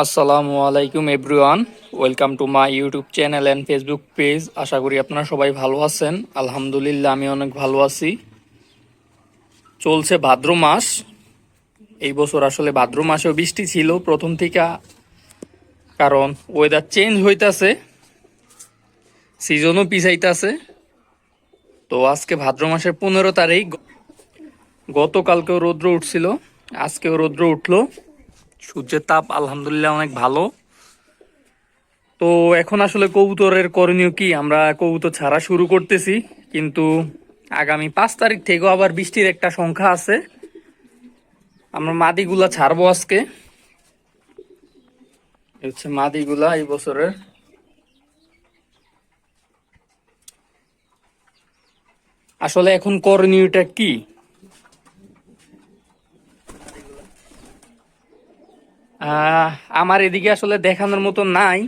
আসসালামু আলাইকুম everyone, welcome to my YouTube channel and Facebook page. আশা করি আপনারা সবাই ভালো আছেন। আলহামদুলিল্লাহ, আমি অনেক ভালো আছি। চলছে ভাদ্র মাস। এই বছর আসলে ভাদ্র মাসেও বৃষ্টি ছিল প্রথম থেকে, কারণ ওয়েদার চেঞ্জ হইতাছে সিজনও পিছাইতাছে। তো আজকে ভাদ্র মাসের পনেরো তারিখ। গতকালকেও রৌদ্র উঠছিল, আজকেও রৌদ্র উঠল। সূর্যের তাপ আলহামদুলিল্লাহ অনেক ভালো। তো এখন আসলে কবুতরের করণীয় কি? আমরা কবুতর ছাড়া শুরু করতেছি, কিন্তু আগামী পাঁচ তারিখ থেকেও আবার বৃষ্টির একটা সংখ্যা আছে। আমরা মাদিগুলা ছাড়বো আজকে। হচ্ছে মাদিগুলা এই বছরের। আসলে এখন করণীয়টা কি? আমার এদিকে আসলে দেখানোর মতো নাই।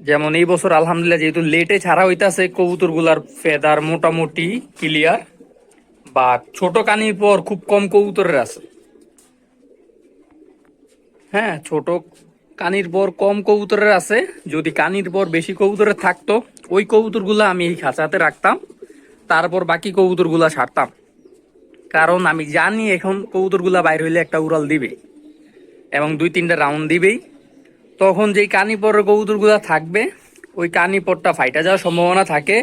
যেমন এই বছর আলহামদুলিল্লাহ যেহেতু লেটে ছাড়া হইতাছে কবুতরগুলার ফেদার মোটামুটি ক্লিয়ার বা ছোট কানির পর খুব কম কবুতরের আছে। হ্যাঁ ছোট কানির পর কম কবুতরের আছে। যদি কানির পর বেশি কবুতরের থাকতো, ওই কবুতরগুলো আমি এই খাঁচাতে রাখতাম, তারপর বাকি কবুতরগুলা ছাড়তাম কারণ আমি জানি এখন কবুতরগুলা বাইর হইলে একটা উড়াল দিবে। এবং দুই তিনটা রাউন্ড দিবেই। তখন যেই কানিপরের কবুতরগুলো থাকবে, ওই কানিপরটা ফাইটা যাওয়ার সম্ভাবনা থাকে।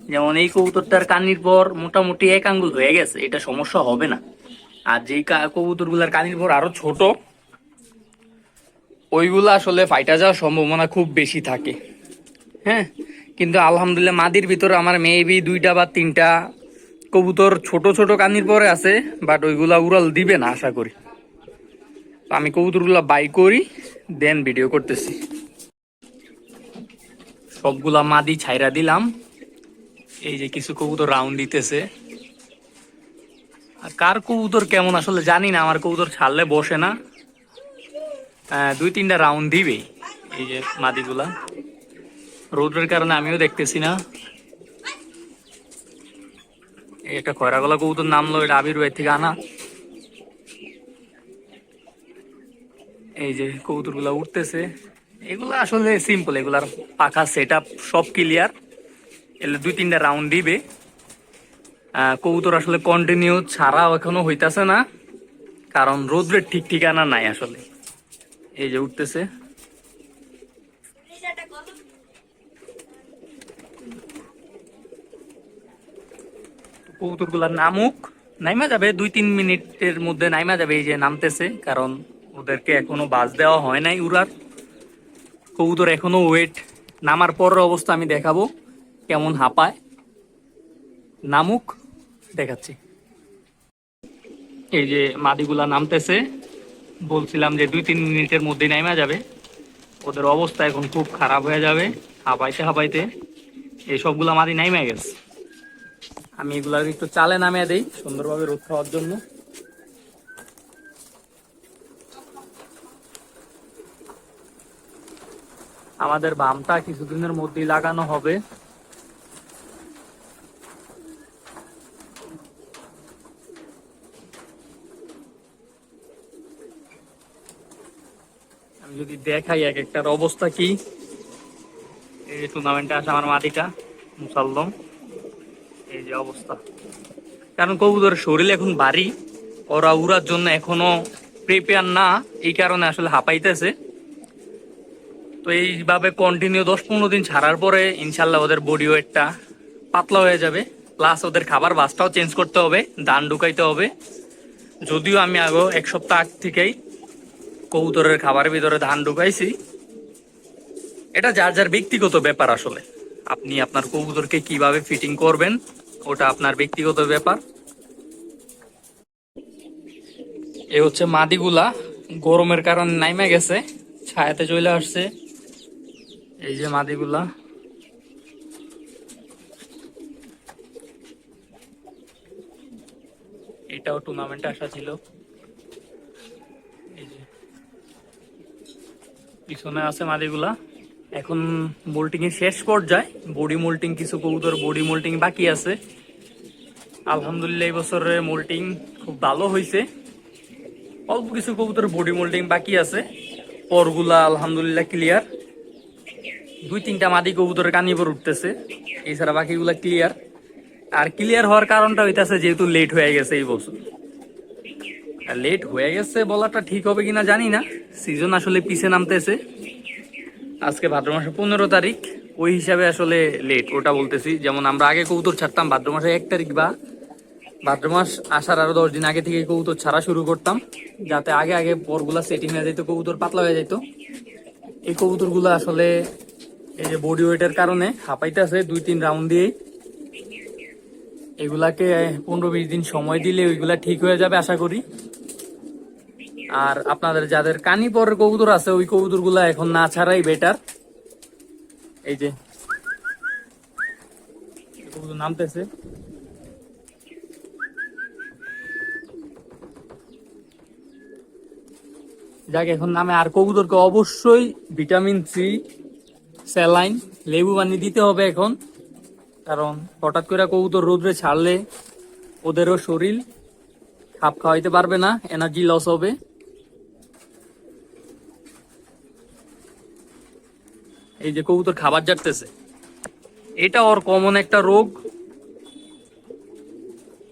যেমন এই কবুতরটার কানির পর মোটামুটি এক আঙ্গুল হয়ে গেছে, এটা সমস্যা হবে না। আর যেই কবুতরগুলার কানির পর আরও ছোট, ওইগুলো আসলে ফাইটা যাওয়ার সম্ভাবনা খুব বেশি থাকে। হ্যাঁ কিন্তু আলহামদুলিল্লাহ মাদির ভিতরে আমার মেবি দুইটা বা তিনটা কবুতর ছোট ছোট কানির পরে আছে বাট ওইগুলা উড়াল দিবে না, আশা করি। আমি কবুতরগুলা বাই করি, দেন ভিডিও করতেছি। সবগুলা মাদি ছাইরা দিলাম। এই যে কিছু কবুতর রাউন্ড দিতেছে। আর কার কবুতর কেমন আসলে জানি না, আমার কবুতর ছাড়লে বসে না। দুই তিনটা রাউন্ড দিবে এই যে মাদিগুলা। রোদের কারণে আমিও দেখতেছি না। একটা খয়রাগলা কবুতর নামলো, এটা আবির ভাই থেকে আনা। এই যে কবুতরগুলা উঠতেছে, এগুলো আসলে সিম্পল এগুলার পাখা সেট আপ সব ক্লিয়ার এলে দুই তিনটা রাউন্ড দিবে। কবুতর আসলে কন্টিনিউ ছাড়াও এখনও হইতাছে না, কারণ রোদ্রের ঠিক ঠিকানা নাই আসলে। এই যে উঠতেছে। কবুতরগুলার নামুক। নাইমা যাবে, দুই তিন মিনিটের মধ্যে নাইমা যাবে, এই যে নামতেছে, কারণ ওদেরকে এখনও বাস দেওয়া হয় নাই উড়ার। কবুতর এখনও ওয়েট নামার পরের অবস্থা আমি দেখাবো, কেমন হাঁপায়। নামুক, দেখাচ্ছি। এই যে মাদিগুলা নামতেছে, বলছিলাম যে দুই তিন মিনিটের মধ্যে নাইমা যাবে। ওদের অবস্থা এখন খুব খারাপ হয়ে যাবে, হাঁপাইতে হাঁপাইতে। এই সবগুলা মাদি নাইমা গেছে। আমি এগুলা একটু চালে নামিয়ে দিই, সুন্দরভাবে রোদ খাওয়ার জন্য। আমাদের বামটা কিছুদিনের মধ্যেই লাগানো হবে। আমি যদি দেখাই এক একটার অবস্থা কি? এই টুর্নামেন্টে আসে আমার মাটিটা, মুসাল্লম। এই যে অবস্থা। কারণ কবুতরের শরীর এখন ভারী, ওরা উড়ার জন্য এখনও প্রিপেয়ার না, এই কারণে আসলে হাঁপাইতেছে। তো এইভাবে কন্টিনিউ দশ পনেরো দিন ছাড়ার পরে ইনশাল্লাহ ওদের বডি ওয়েটটা পাতলা হয়ে যাবে। প্লাস ওদের খাবার বাসটাও চেঞ্জ করতে হবে ধান ঢুকাইতে হবে। যদিও আমি আগো এক সপ্তাহ আগ থেকেই কবুতরের খাবারের ভিতরে ধান ঢুকাইছি। এটা যার যার ব্যক্তিগত ব্যাপার আসলে। আপনি আপনার কবুতরকে কীভাবে ফিটিং করবেন, ওটা আপনার ব্যক্তিগত ব্যাপার। এ হচ্ছে মাদিগুলা, গরমের কারণে নাইমে গেছে, ছায়াতে চলে আসছে। এই যে মাদিগুলা। এটাও টুর্নামেন্টে আসা ছিল। পিছনে আছে মাদিগুলা। এখন মোল্টিং এর শেষ পর্যায়ে। বডি মোল্টিং কিছু কবুতর বডি মোল্টিং বাকি আছে। আলহামদুলিল্লাহ এই বছরের মোল্টিং খুব ভালো হয়েছে অল্প কিছু কবুতর বডি মোল্ডিং বাকি আছে। পরগুলা আলহামদুলিল্লাহ ক্লিয়ার দুই তিনটা মাদি কবুতরের কানি পর উঠতেছে। এছাড়া বাকিগুলা ক্লিয়ার আর ক্লিয়ার হওয়ার কারণটা হইতাছে যেহেতু লেট হয়ে গেছে এই বছর। লেট হয়ে গেছে বলাটা ঠিক হবে কিনা জানি না। সিজন আসলে পিছে নামতেছে। আজকে ভাদ্র মাসের পনেরো তারিখ, ওই হিসাবে আসলে লেট ওটা বলতেছি। যেমন আমরা আগে কবুতর ছাড়তাম ভাদ্র মাসে এক তারিখ বা ভাদ্র মাস আসার আরও দশ দিন আগে থেকে কবুতর ছাড়া শুরু করতাম, যাতে আগে আগে পরগুলা সেটিং হয়ে যেত কবুতর পাতলা হয়ে যেত এই কবুতরগুলো আসলে এই যে বডি ওয়েটের কারণে হাঁপাইতেছে দুই, তিন রাউন্ড দিয়েই। এগুলাকে পনেরো, বিশ দিন সময় দিলে ওইগুলা ঠিক হয়ে যাবে, আশা করি। আর আপনাদের যাদের কানি পরের কবুতর আছে, ওই কবুতরগুলা এখন না ছাড়াই বেটার এই যে, কবুতর নামতেছে। যাক, এখন নামে আর কবুতরকে অবশ্যই ভিটামিন সি স্যালাইন লেবু পানি দিতে হবে এখন। কারণ হঠাৎ করে কবুতর রোদ্রে ছাড়লে ওদেরও শরীর খাপ খাওয়াইতে পারবে না এনার্জি লস হবে। এই যে কবুতর খাবার জারতেছে, এটা ওর কমন একটা রোগ।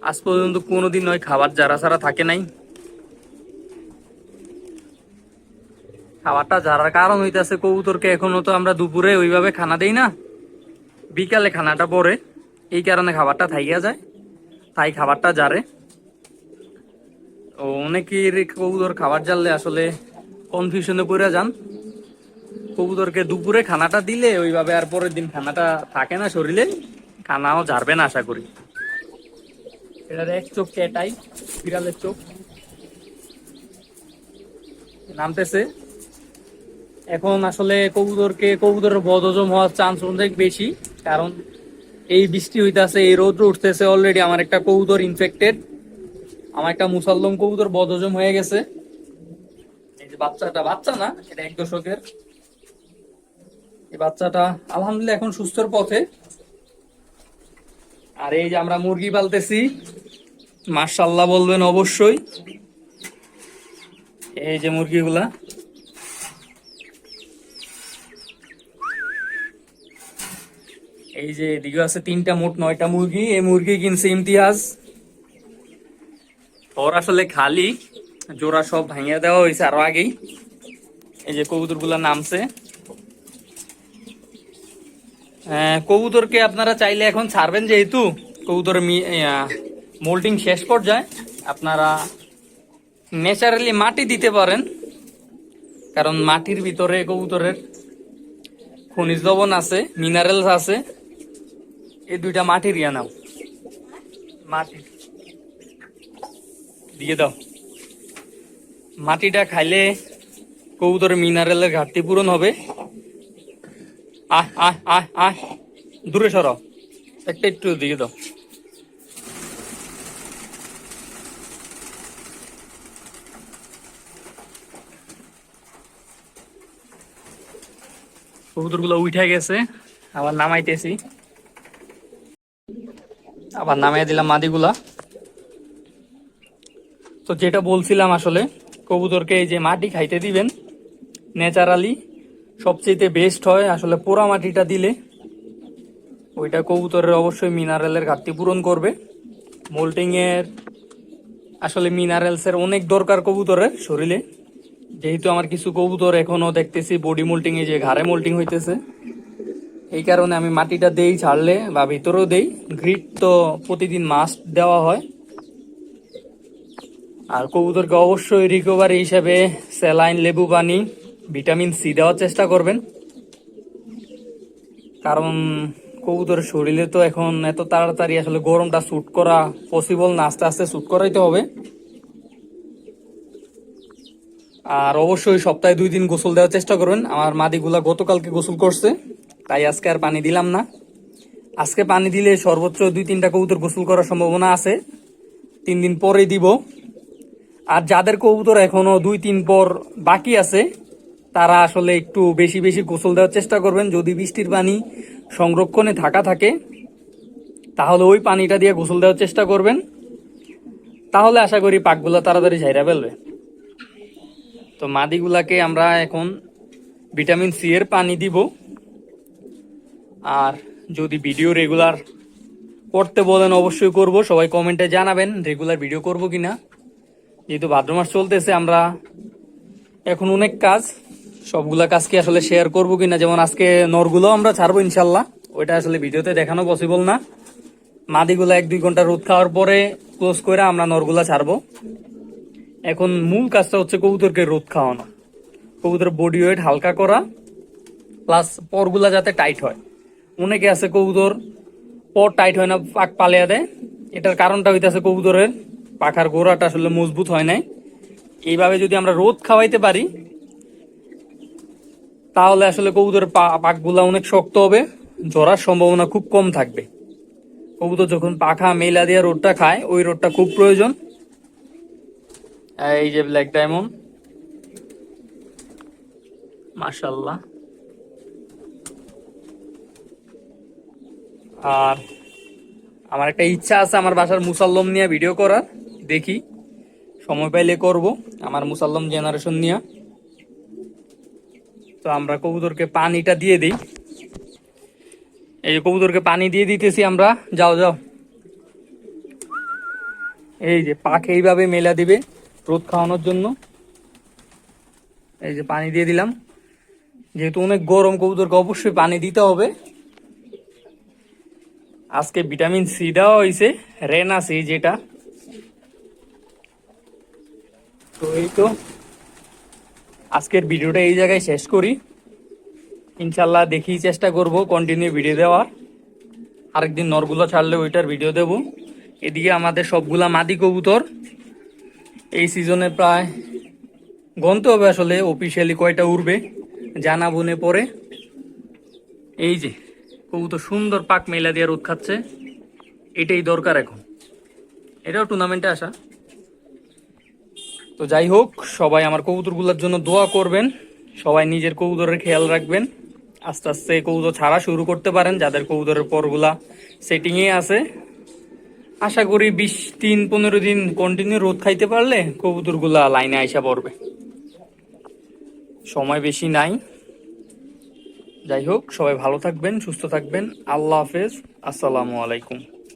আজ পর্যন্ত কোনোদিন ওই খাবার যারা ছাড়া থাকে নাই। খাবারটা যারার কারণ হইতেছে, কবুতরকে এখনও তো আমরা দুপুরে ওইভাবে খানা দেই না। বিকালে খানাটা পরে, এই কারণে খাবারটা থাইয়া যায় তাই খাবারটা জারে ও, অনেকের কবুতর খাবার জানলে আসলে কনফিউশনে পড়ে যান। কবুতরকে দুপুরে খানাটা দিলে, ওইভাবে আর পরের দিন খানাটা থাকে না শরীরে, খানাও জারবে না আশা করি। এটার এক চোখ কেটাই বিড়ালের চোখ। নামতেছে এখন আসলে কবুতরকে, কবুতরের বদহজম হওয়ার চান্স অনেক বেশি, কারণ এই বৃষ্টি হইতাছে, এই রোদ উঠতেছে অলরেডি আমার একটা কবুতর ইনফেক্টেড আমার একটা মুসাল্লম কবুতর বদহজম হয়ে গেছে। এই যে বাচ্চাটা, বাচ্চা না, এটা এক দশকের। এই বাচ্চাটা আলহামদুলিল্লাহ এখন সুস্থর পথে। আর এই যে আমরা মুরগি পালতেছি মার্শাল্লাহ বলবেন অবশ্যই। এই যে মুরগিগুলা। এই যে এদিকে আছে তিনটা মোট নয়টা মুরগি, এই মুরগি কিনছে ইমতিয়াজ। ওর আসলে খালি, জোড়া সব ভাঙিয়ে দেওয়া হয়েছে আরও আগেই। এই যে কবুতরগুলা নামছে কবুতরকে আপনারা চাইলে এখন ছাড়বেন যেহেতু কবুতর মোল্টিং শেষ পর্যায়ে। আপনারা ন্যাচারালি মাটি দিতে পারেন, কারণ মাটির ভিতরে কবুতরের খনিজ লবণ আছে মিনারেলস আছে। এই দুইটা মাটির ইয়া নাও। মাটি। দিয়ে দাও। মাটিটা খাইলে কবুতরের মিনারেলের ঘাটতি পূরণ হবে। আহ আহ আহ দূরে সরো। একটা একটু দিয়ে দাও। কবুতরগুলো উঠে গেছে। আবার নামাইতেছি। আবার নামাই দিলাম মাদিগুলা। তো যেটা বলছিলাম আসলে, কবুতরকে এই যে মাটি খাইতে দিবেন, ন্যাচারালি সবচেয়ে বেস্ট হয় আসলে পোড়া মাটিটা দিলে। ওইটা কবুতরের অবশ্যই মিনারেলের ঘাটতি পূরণ করবে। মোল্টিং এর আসলে মিনারেলসের অনেক দরকার কবুতরের শরীরে। যেহেতু আমার কিছু কবুতর এখনও দেখতেছি বডি মোল্টিং এ যে ঘাড়ে মোল্টিং হইতেছে। এই কারণে আমি মাটিটা দেই ছাড়লে বা ভিতরেও দেই। গ্রিট তো প্রতিদিন মাস্ট দেওয়া হয়। আর কবুতরকে অবশ্যই রিকভারি হিসাবে স্যালাইন লেবু, পানি ভিটামিন সি দেওয়ার চেষ্টা করবেন। কারণ কবুতরের শরীরে তো এখন এত তাড়াতাড়ি আসলে গরমটা স্যুট করা পসিবল না, আস্তে আস্তে স্যুট করাইতে হবে। আর অবশ্যই সপ্তাহে দুই দিন গোসল দেওয়ার চেষ্টা করবেন। আমার মাদিগুলা গতকালকে গোসল করছে। তাই আজকে আর পানি দিলাম না। আজকে পানি দিলে সর্বোচ্চ দুই তিনটা কবুতর গোসল করার সম্ভাবনা আছে। তিন দিন পরে দিব। আর যাদের কবুতর এখনও দুই তিন পর বাকি আছে, তারা আসলে একটু বেশি বেশি গোসল দেওয়ার চেষ্টা করবেন। যদি বৃষ্টির পানি সংরক্ষণে থাকা থাকে, তাহলে ওই পানিটা দিয়ে গোসল দেওয়ার চেষ্টা করবেন। তাহলে আশা করি পাকগুলো তাড়াতাড়ি ঝাইরা ফেলবে। তো মাদিগুলাকে আমরা এখন ভিটামিন সি এর পানি দিব। আর যদি ভিডিও রেগুলার করতে বলেন অবশ্যই করব। সবাই কমেন্টে জানাবেন রেগুলার ভিডিও করব কি না যেহেতু ভাদ্র মাস চলতেছে, আমরা এখন অনেক কাজ, সবগুলা কাজকে আসলে শেয়ার করব কি না যেমন আজকে নরগুলো আমরা ছাড়বো ইনশাল্লাহ। ওইটা আসলে ভিডিওতে দেখানো পসিবল না। মাদিগুলা এক দুই ঘণ্টা রোদ খাওয়ার পরে ক্লোজ করে আমরা নরগুলা ছাড়বো। এখন মূল কাজটা হচ্ছে কবুতরকে রোদ খাওয়ানো। কবুতরের বডি ওয়েট হালকা করা প্লাস পরগুলা যাতে টাইট হয়। অনেকে আছে কবুতর পর টাইট হয় না, পাক পালিয়া দেয়। এটার কারণটা হইতেছে কবুতরের, পাখার গোড়াটা আসলে মজবুত হয় নাই। এইভাবে যদি আমরা রোদ খাওয়াইতে পারি, তাহলে আসলে কবুতরের পাকগুলা অনেক শক্ত হবে ঝরার সম্ভাবনা খুব কম থাকবে। কবুতর যখন পাখা মেলা দিয়ে রোদটা খায়, ওই রোদটা খুব প্রয়োজন। এই যে ব্ল্যাক ডায়মন্ড মাশাল্লাহ আর আমার একটা ইচ্ছা আছে আমার বাসার মুসাল্লম নিয়ে ভিডিও করার। দেখি, সময় পাইলে করব আমার মুসাল্লম জেনারেশন নিয়ে। তো আমরা কবুতরকে পানিটা দিয়ে দিই। এই যে কবুতরকে পানি দিয়ে দিতেছি আমরা। যাও যাও। এই যে পাক এইভাবে মেলা দিবে রোদ খাওয়ানোর জন্য। এই যে পানি দিয়ে দিলাম। যেহেতু অনেক গরম কবুতরকে অবশ্যই পানি দিতে হবে। আজকে ভিটামিন সি দেওয়া হয়েছে, রেনা সি যেটা। তো এই তো, আজকের ভিডিওটা এই জায়গায় শেষ করি। ইনশাল্লাহ দেখি চেষ্টা করব কন্টিনিউ ভিডিও দেওয়ার। আরেকদিন নরগুলো ছাড়লে ওইটার ভিডিও দেব। এদিকে আমাদের সবগুলা মাদি কবুতর। এই সিজনে প্রায় গনতে হবে আসলে অফিসিয়ালি কয়টা উঠবে জানাব নে পরে এই যে। কবুতর সুন্দর পাক মেলা দিয়ে রোদ খাচ্ছে। এটাই দরকার এখন। এটাও টুর্নামেন্টে আসা। তো যাই হোক, সবাই আমার কবুতরগুলোর জন্য দোয়া করবেন। সবাই নিজের কবুতরের খেয়াল রাখবেন। আস্তে আস্তে কবুতর ছাড়া শুরু করতে পারেন, যাদের কবুতরের পরগুলা সেটিংয়ে আছে। আশা করি বিশ তিন পনেরো দিন কন্টিনিউ রোদ খাইতে পারলে কবুতরগুলা লাইনে আইসা পড়বে। সময় বেশি নাই। যাই হোক সবাই ভালো থাকবেন সুস্থ থাকবেন। আল্লাহ হাফেজ। আসসালামু আলাইকুম।